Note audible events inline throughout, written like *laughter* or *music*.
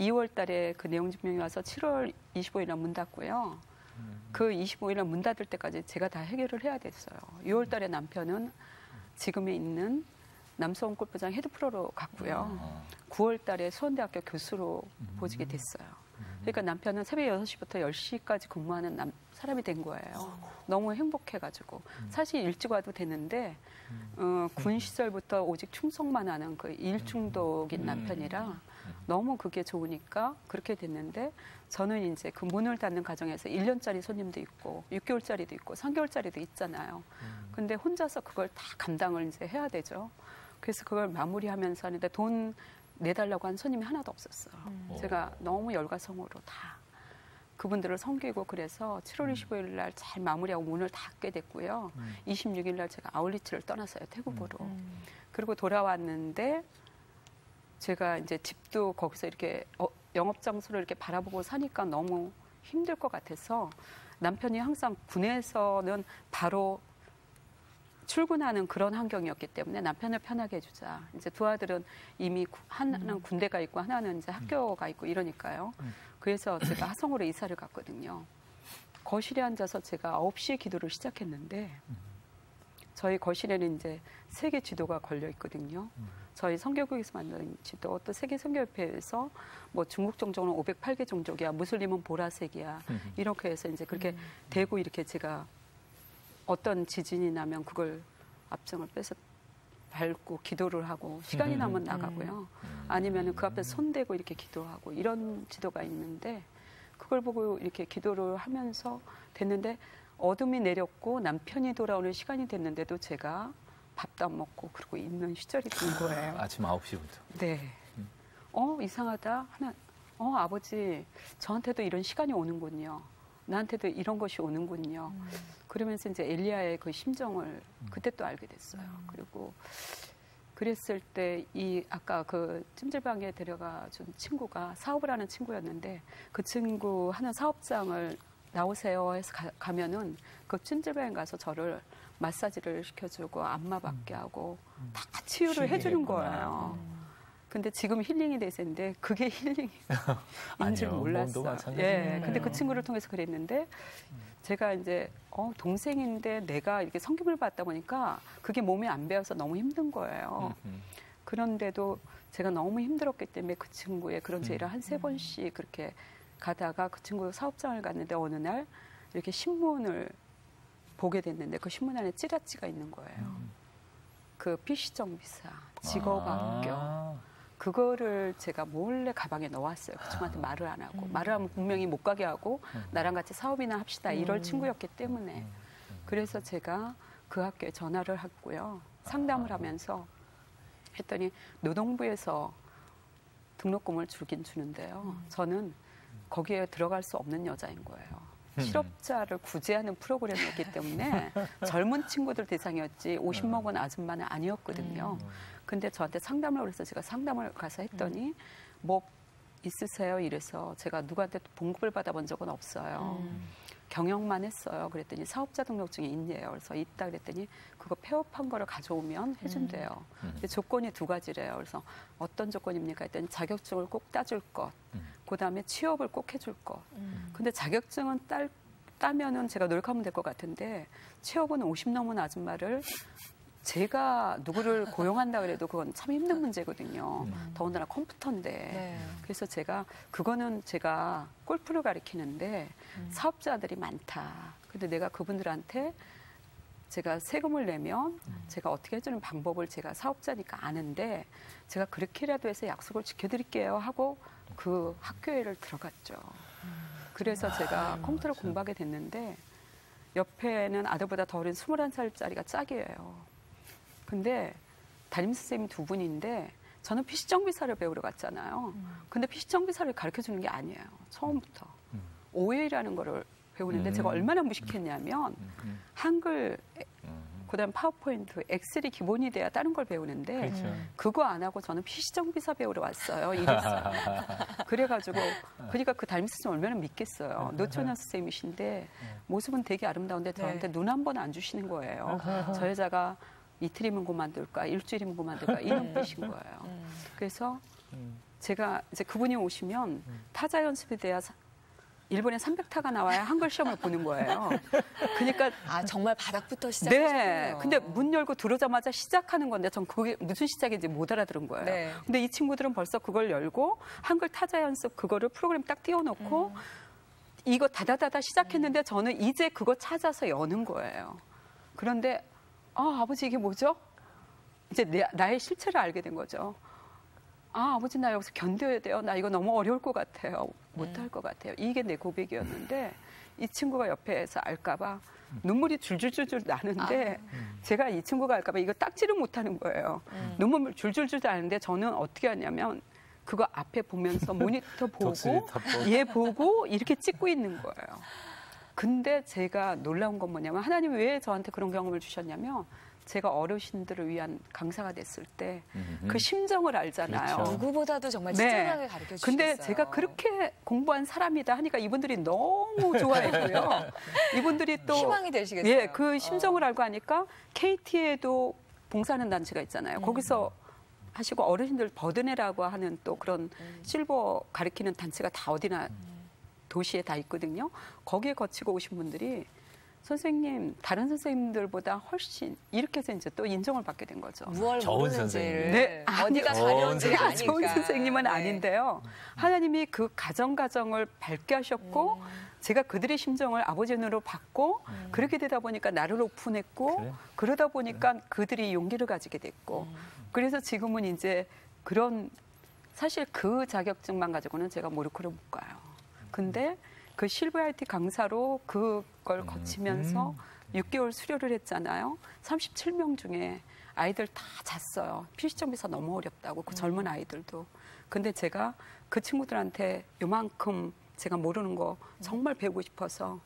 2월 달에 그 내용 증명이 와서 7월 25일 날 문 닫고요. 그 25일 날 문 닫을 때까지 제가 다 해결을 해야 됐어요. 6월 달에 남편은 지금에 있는 남수원 골프장 헤드 프로로 갔고요. 9월 달에 수원대학교 교수로 보직이 됐어요. 그러니까 남편은 새벽 6시부터 10시까지 근무하는 남, 사람이 된 거예요. 너무 행복해가지고. 사실 일찍 와도 되는데, 어, 군 시절부터 오직 충성만 하는 그 일중독인 남편이라 너무 그게 좋으니까 그렇게 됐는데, 저는 이제 그 문을 닫는 과정에서 1년짜리 손님도 있고, 6개월짜리도 있고, 3개월짜리도 있잖아요. 근데 혼자서 그걸 다 감당을 이제 해야 되죠. 그래서 그걸 마무리하면서 하는데 돈 내달라고 한 손님이 하나도 없었어요. 음. 제가 너무 열과성으로 다 그분들을 섬기고 그래서 7월 25일 날 잘 마무리하고 문을 닫게 됐고요. 26일 날 제가 아울리치를 떠났어요. 태국으로. 음. 그리고 돌아왔는데 제가 이제 집도 거기서 이렇게 어, 영업 장소를 이렇게 바라보고 사니까 너무 힘들 것 같아서 남편이 항상 군에서는 바로 출근하는 그런 환경이었기 때문에 남편을 편하게 해주자. 이제 두 아들은 이미 구- 하나는 군대가 있고 하나는 이제 학교가 있고 이러니까요. 그래서 제가 하성으로 이사를 갔거든요. 거실에 앉아서 제가 9시에 기도를 시작했는데 저희 거실에는 이제 세계 지도가 걸려 있거든요. 저희 성교국에서 만든 지도, 또 세계 성교협회에서 뭐 중국 종족은 508개 종족이야, 무슬림은 보라색이야, 이렇게 해서 이제 그렇게 대고 이렇게 제가 어떤 지진이 나면 그걸 앞정을 빼서 밟고 기도를 하고 시간이 나면 나가고요. 아니면은 그 앞에 손대고 이렇게 기도하고 이런 지도가 있는데 그걸 보고 이렇게 기도를 하면서 됐는데 어둠이 내렸고 남편이 돌아오는 시간이 됐는데도 제가 밥도 안 먹고 그러고 있는 시절이 된 거예요. 아침 9시부터. 네. 어, 이상하다. 하나, 어, 아버지, 저한테도 이런 시간이 오는군요. 나한테도 이런 것이 오는군요. 그러면서 이제 엘리야의 그 심정을 그때 또 알게 됐어요. 그리고 그랬을 때 이 아까 그 찜질방에 데려가 준 친구가 사업을 하는 친구였는데 그 친구 하는 사업장을 나오세요 해서 가, 면은그 찜질방에 가서 저를 마사지를 시켜주고 안마 받게 하고 다 치유를 해주는 거예요. 근데 지금 힐링이 되세인데 그게 몸도 *laughs* 몰랐어요. 마찬가지예요. 예, 근데 그 친구를 통해서 그랬는데 제가 이제 어, 동생인데 내가 이렇게 성김을 받다 보니까 그게 몸에 안 배어서 너무 힘든 거예요. 음. 그런데도 제가 너무 힘들었기 때문에 그 친구의 그런 제의를 한 세 번씩 그렇게 가다가 그 친구 사업장을 갔는데 어느 날 이렇게 신문을 보게 됐는데 그 신문 안에 찌라찌가 있는 거예요. 그 피시정 비사, 직업. 아. 그거를 제가 몰래 가방에 넣어왔어요. 그 친구한테 말을 안 하고. 말을 하면 분명히 못 가게 하고 나랑 같이 사업이나 합시다. 이럴 친구였기 때문에. 그래서 제가 그 학교에 전화를 했고요. 상담을 하면서 했더니 노동부에서 등록금을 주긴 주는데요. 저는 거기에 들어갈 수 없는 여자인 거예요. 실업자를 구제하는 프로그램이었기 때문에 *laughs* 젊은 친구들 대상이었지 50 먹은 아줌마는 아니었거든요. 근데 저한테 상담을 그래서 제가 상담을 가서 했더니 뭐 있으세요? 이래서 제가 누구한테 봉급을 받아본 적은 없어요. 경영만 했어요. 그랬더니 사업자 등록증이 있네요. 그래서 있다 그랬더니 그거 폐업한 거를 가져오면 해준대요. 근데 조건이 두 가지래요. 그래서 어떤 조건입니까? 했더니 자격증을 꼭 따줄 것, 그 다음에 취업을 꼭 해줄 것. 근데 자격증은 딸, 따면은 제가 노력하면 될 것 같은데 취업은 50 넘은 아줌마를 제가 누구를 *laughs* 고용한다 그래도 그건 참 힘든 문제거든요. 더군다나 컴퓨터인데. 네. 그래서 제가 그거는 제가 골프를 가리키는데 사업자들이 많다. 근데 내가 그분들한테 제가 세금을 내면 제가 어떻게 해주는 방법을 제가 사업자니까 아는데 제가 그렇게라도 해서 약속을 지켜드릴게요 하고 그 학교에를 들어갔죠. 그래서 제가 컴퓨터를 공부하게 됐는데 옆에는 아들보다 더 어린 21살짜리가 짝이에요. 근데 담임 선생님이 두 분인데 저는 피시정비사를 배우러 갔잖아요. 근데 피시정비사를 가르쳐 주는 게 아니에요. 처음부터. OA라는 거를 배우는데 음. 제가 얼마나 무식했냐면 음. 한글, 음. 그다음 파워포인트, 엑셀이 기본이 돼야 다른 걸 배우는데 그렇죠. 그거 안 하고 저는 피시정비사 배우러 왔어요. 이랬어요. *laughs* 그래가지고 그러니까 그 담임 선생님 얼마나 믿겠어요. 노천현 선생님이신데 모습은 되게 아름다운데 저한테 눈한 번 안 주시는 거예요. *laughs* 저 여자가 이틀이면 그만둘까 일주일이면 그만둘까 이런 뜻인 거예요. 그래서 제가 이제 그분이 오시면 타자 연습에 대한 일본에 300타가 나와야 한글 시험을 보는 거예요. 그러니까 아 정말 바닥부터 시작했군요. 네. 근데 문 열고 들어오자마자 시작하는 건데 전 그게 무슨 시작인지 못 알아들은 거예요. 네. 근데 이 친구들은 벌써 그걸 열고 한글 타자 연습 그거를 프로그램 딱 띄워놓고 음. 이거 다다다다 시작했는데 저는 이제 그거 찾아서 여는 거예요. 그런데 아 아버지 이게 뭐죠? 이제 내, 나의 실체를 알게 된 거죠. 아 아버지 나 여기서 견뎌야 돼요. 나 이거 너무 어려울 것 같아요. 못할 것 같아요. 이게 내 고백이었는데 이 친구가 옆에서 알까봐 눈물이 줄줄줄줄 나는데 제가 이 친구가 알까봐 이거 닦지를 못하는 거예요. 눈물 줄줄줄 나는데 저는 어떻게 하냐면 그거 앞에 보면서 모니터 *laughs* 보고 얘 보고 이렇게 찍고 있는 거예요. 근데 제가 놀라운 건 뭐냐면 하나님이 왜 저한테 그런 경험을 주셨냐면 제가 어르신들을 위한 강사가 됐을 때 그 심정을 알잖아요. 그렇죠. 누구보다도 정말 네. 친절하게 가르쳐 주셨어요. 근데 제가 그렇게 공부한 사람이다 하니까 이분들이 너무 *laughs* 좋아했고요. 이분들이 또 희망이 되시겠어요. 예, 그 심정을 어. 알고 하니까 KT에도 봉사하는 단체가 있잖아요. 음. 거기서 하시고 어르신들 버드네라고 하는 또 그런 음. 실버 가리키는 단체가 다 어디나 도시에 다 있거든요. 거기에 거치고 오신 분들이 선생님 다른 선생님들보다 훨씬 이렇게 해서 이제 또 인정을 받게 된 거죠. 무얼 좋은 선생님. 네, 어디가 제가 아니까. 좋은 선생님은 네. 아닌데요. 하나님이 그 가정 가정을 밝게 하셨고 음. 제가 그들의 심정을 아버지 눈으로 봤고 그렇게 되다 보니까 나를 오픈했고 그래. 그러다 보니까 그들이 용기를 가지게 됐고 음. 그래서 지금은 이제 그런 사실 그 자격증만 가지고는 제가 모르코를 못 가요. 근데 그 실버아이티 강사로 그걸 거치면서 6개월 수료를 했잖아요. 37명 중에 아이들 다 잤어요. 필시점 비사 너무 어렵다고 그 젊은 아이들도. 근데 제가 그 친구들한테 요만큼 제가 모르는 거 정말 배우고 싶어서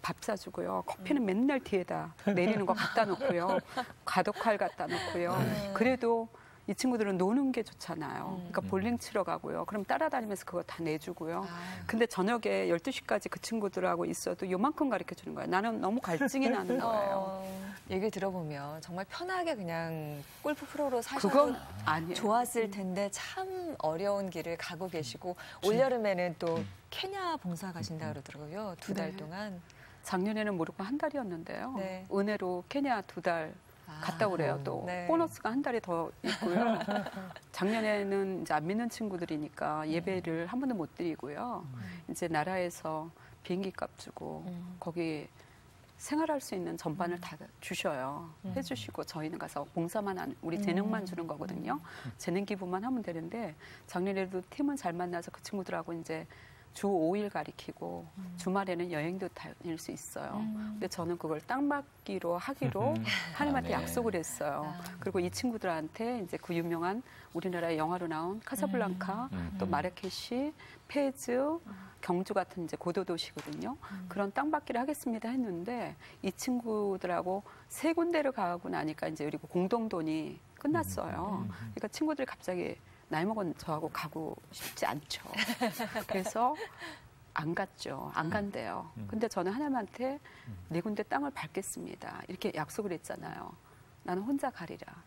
밥 사주고요. 커피는 맨날 뒤에다 내리는 거 갖다 놓고요. *laughs* 가독칼 갖다 놓고요. 그래도 이 친구들은 노는 게 좋잖아요. 그러니까 볼링 치러 가고요. 그럼 따라다니면서 그거 다 내주고요. 아. 근데 저녁에 12시까지 그 친구들하고 있어도 요만큼 가르쳐 주는 거예요. 나는 너무 갈증이 나는 *laughs* 거예요. 어, 얘기를 들어보면 정말 편하게 그냥 골프 프로로 사셔도 아니에요. 좋았을 텐데 참 어려운 길을 가고 계시고 올여름에는 또 케냐 봉사 가신다 그러더라고요. 두달 네. 동안. 작년에는 모르고 한 달이었는데요. 네. 은혜로 케냐 두달 아, 갔다 오래요. 또 네. 보너스가 한 달이 더 있고요. *laughs* 작년에는 이제 안 믿는 친구들이니까 예배를 한 번도 못 드리고요. 이제 나라에서 비행기 값 주고 음. 거기 생활할 수 있는 전반을 다 주셔요. 음. 해주시고 저희는 가서 봉사만 한 우리 재능만 주는 거거든요. 재능 기부만 하면 되는데 작년에도 팀은 잘 만나서 그 친구들하고 이제 주 5일 가리키고 주말에는 여행도 다닐 수 있어요. 음. 근데 저는 그걸 땅 받기로 하기로 음. 하나님한테 아, 네. 약속을 했어요. 아. 그리고 이 친구들한테 이제 그 유명한 우리나라의 영화로 나온 카사블랑카, 음. 또 마라케시, 페즈, 경주 같은 이제 고도 도시거든요. 그런 땅 받기를 하겠습니다 했는데 이 친구들하고 세 군데를 가고 나니까 이제 그리고 공동 돈이 끝났어요. 그러니까 친구들이 갑자기 나이 먹은 저하고 가고 싶지 않죠. *laughs* 그래서 안 갔죠. 안 간대요. 근데 저는 하나님한테 네 군데 땅을 밟겠습니다. 이렇게 약속을 했잖아요. 나는 혼자 가리라.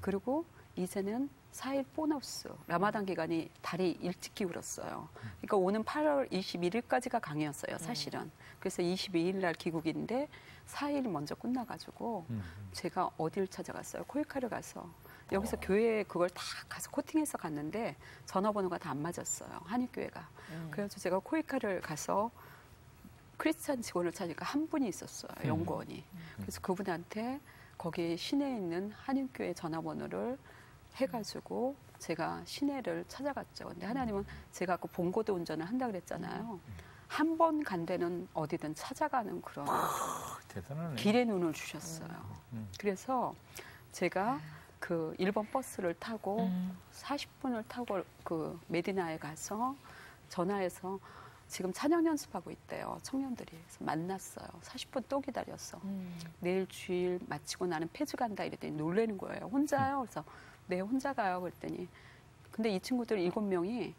그리고 이제는 4일 보너스 라마단 기간이 달이 일찍 기울었어요. 그러니까 오는 8월 21일까지가 강의였어요, 사실은. 그래서 22일 날 귀국인데 4일 먼저 끝나가지고 음. 제가 어딜 찾아갔어요? 코이카를 가서 여기서 교회에 그걸 다 가서 코팅해서 갔는데 전화번호가 다 안 맞았어요. 한인교회가. 음. 그래서 제가 코이카를 가서 크리스찬 직원을 찾으니까 한 분이 있었어요. 연구원이. 그래서 그분한테 거기 시내에 있는 한인교회 전화번호를 해가지고 제가 시내를 찾아갔죠. 근데 하나님은 제가 그 본고도 운전을 한다 그랬잖아요. 한 번 간 데는 어디든 찾아가는 그런 대단하네. 길의 눈을 주셨어요. 음. 그래서 제가 그 1번 버스를 타고 음. 40분을 타고 그 메디나에 가서 전화해서 지금 찬양 연습하고 있대요. 청년들이. 그래서 만났어요. 40분 또 기다렸어. 음. 내일 주일 마치고 나는 폐주 간다 이랬더니 놀래는 거예요. 혼자요? 그래서 네, 혼자 가요. 그랬더니 근데 이 친구들 일곱 명이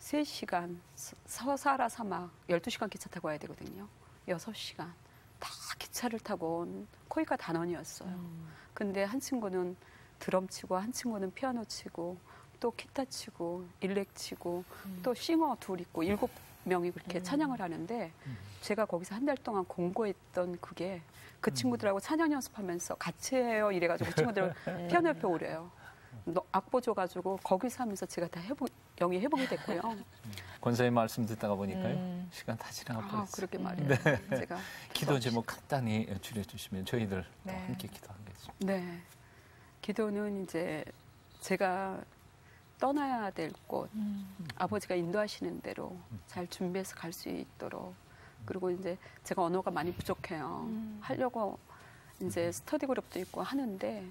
3시간 서사라 사막 12시간 기차 타고 와야 되거든요. 6시간 다 기차를 타고 온 코이카 단원이었어요. 음. 근데 한 친구는 드럼 치고 한 친구는 피아노 치고 또 기타 치고 일렉 치고 또 싱어 둘 있고 일곱 명이 그렇게 음. 찬양을 하는데 음. 제가 거기서 한 달 동안 공부했던 그게 그 친구들하고 찬양 연습하면서 같이 해요 이래가지고 그 친구들 음. *laughs* 피아노 옆에 오래요. 너 악보 줘가지고 거기서 하면서 제가 다 해보 영이 해보게 됐고요. 권사님 말씀 듣다가 보니까요. 음. 시간 다 지나가 아, 버렸어요. 그렇게 말이에요. 제가 *laughs* 기도 제목 간단히 줄여주시면 저희들 네. 또 함께 기도하겠습니다. 네 기도는 이제 제가 떠나야 될 곳, 음. 아버지가 인도하시는 대로 잘 준비해서 갈 수 있도록 그리고 이제 제가 언어가 많이 부족해요. 음. 하려고 이제 스터디 그룹도 있고 하는데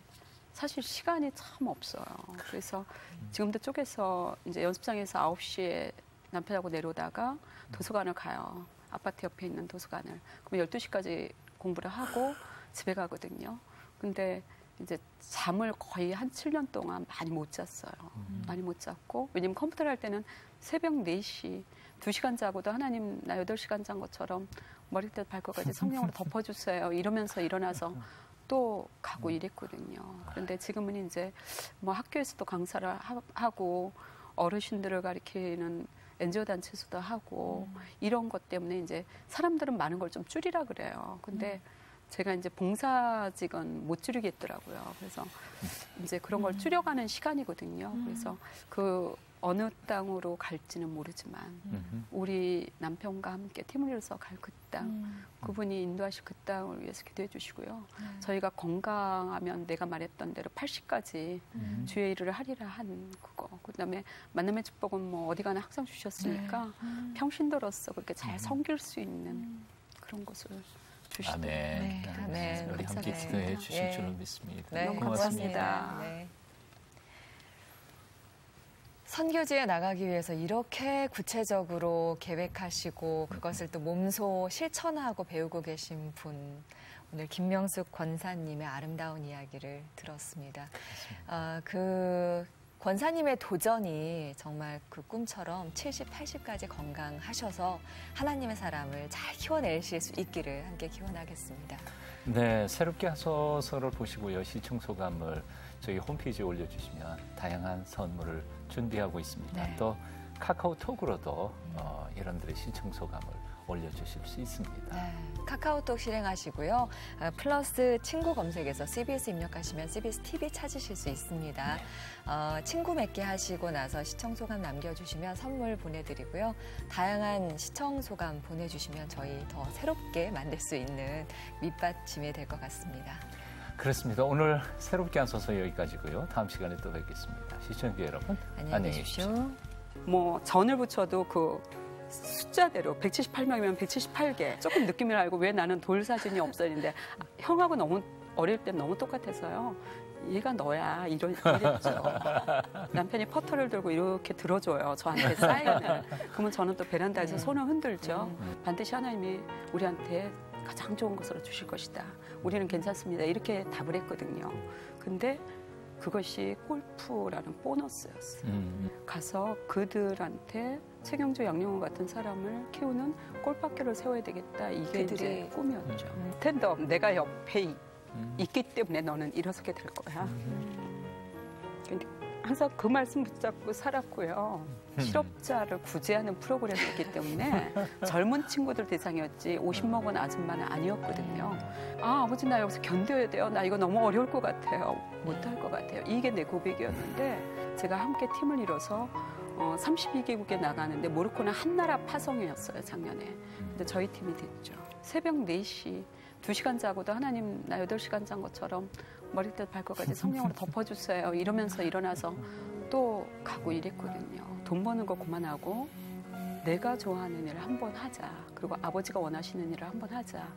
사실 시간이 참 없어요. 그래서 지금도 쪼개서 이제 연습장에서 9시에 남편하고 내려오다가 도서관을 가요. 아파트 옆에 있는 도서관을. 그럼 12시까지 공부를 하고 집에 가거든요. 근데 이제 잠을 거의 한 7년 동안 많이 못 잤어요. 많이 못 잤고 왜냐면 컴퓨터를 할 때는 새벽 4시 2시간 자고도 하나님 나 8시간 잔 것처럼 머리끝 발끝까지 성령으로 덮어주세요 이러면서 일어나서 또 가고 이랬거든요. 그런데 지금은 이제 뭐 학교에서도 강사를 하- 하고 어르신들을 가리키는 엔지오 단체에서도 하고 이런 것 때문에 이제 사람들은 많은 걸 좀 줄이라 그래요. 근데 제가 이제 봉사직은 못 줄이겠더라고요. 그래서 이제 그런 걸 줄여가는 시간이거든요. 그래서 그 어느 땅으로 갈지는 모르지만 음흠. 우리 남편과 함께 팀을 이뤄서 갈 그 땅, 음. 그분이 인도하실 그 땅을 위해서 기도해 주시고요. 네. 저희가 건강하면 내가 말했던 대로 80까지 음. 주의 일을 하리라 한 그거. 그다음에 만남의 축복은 뭐 어디 가나 항상 주셨으니까 네. 음. 평신도로서 그렇게 잘 섬길 수 있는 그런 것을 주시도록. 아멘. 네, 네. 아멘. 우리 함께. 기도해 주실 예. 줄로 믿습니다. 네, 너무 고맙습니다. 감사합니다. 네. 선교지에 나가기 위해서 이렇게 구체적으로 계획하시고 그것을 또 몸소 실천하고 배우고 계신 분 오늘 김명숙 권사님의 아름다운 이야기를 들었습니다. 아, 그 권사님의 도전이 정말 그 꿈처럼 70, 80까지 건강하셔서 하나님의 사람을 잘 키워내실 수 있기를 함께 기원하겠습니다. 네, 새롭게 하소서를 보시고요. 시청 소감을 저희 홈페이지에 올려주시면 다양한 선물을 준비하고 있습니다. 네. 또 카카오톡으로도 어, 여러분들의 시청 소감을 올려주실 수 있습니다. 네, 카카오톡 실행하시고요. 아, 플러스 친구 검색에서 CBS 입력하시면 CBS TV 찾으실 수 있습니다. 어, 친구 맺게 하시고 나서 시청 소감 남겨주시면 선물 보내드리고요. 다양한 시청 소감 보내주시면 저희 더 새롭게 만들 수 있는 밑받침이 될 것 같습니다. 그렇습니다. 오늘 새롭게 하소서 여기까지고요. 다음 시간에 또 뵙겠습니다. 시청자 여러분 안녕히 계십시오. 뭐 전을 붙여도 그 숫자대로 178명이면 178개 조금 느낌을 알고 왜 나는 돌 사진이 없어있는데 형하고 너무 어릴 때 너무 똑같아서요. 얘가 너야 이런 이랬죠. *laughs* 남편이 퍼터를 들고 이렇게 들어줘요. 저한테 사인을. 그러면 저는 또 베란다에서 손을 흔들죠. 반드시 하나님이 우리한테 가장 좋은 것으로 주실 것이다. 우리는 괜찮습니다. 이렇게 답을 했거든요. 근데 그것이 골프라는 보너스였어요. 음, 가서 그들한테 최경주 양용호 같은 사람을 키우는 골프학교를 세워야 되겠다. 이게 이제 꿈이었죠. 음. 스탠드업 내가 옆에 있- 음. 있기 때문에 너는 일어서게 될 거야. 근데 항상 그 말씀 붙잡고 살았고요. 음. 실업자를 구제하는 프로그램이었기 때문에 *laughs* 젊은 친구들 대상이었지 50 먹은 아줌마는 아니었거든요. 아 아버지 나 여기서 견뎌야 돼요. 나 이거 너무 어려울 것 같아요. 못할 것 같아요. 이게 내 고백이었는데 제가 함께 팀을 이뤄서 어, 32개국에 나가는데 모로코는 한 나라 파송이었어요 작년에. 근데 저희 팀이 됐죠. 새벽 4시 2시간 자고도 하나님 나 8시간 잔 것처럼 머리끝 발끝까지 성령으로 덮어주세요. 이러면서 일어나서 또 가고 이랬거든요. 돈 버는 거 그만하고 내가 좋아하는 일을 한번 하자. 그리고 아버지가 원하시는 일을 한번 하자.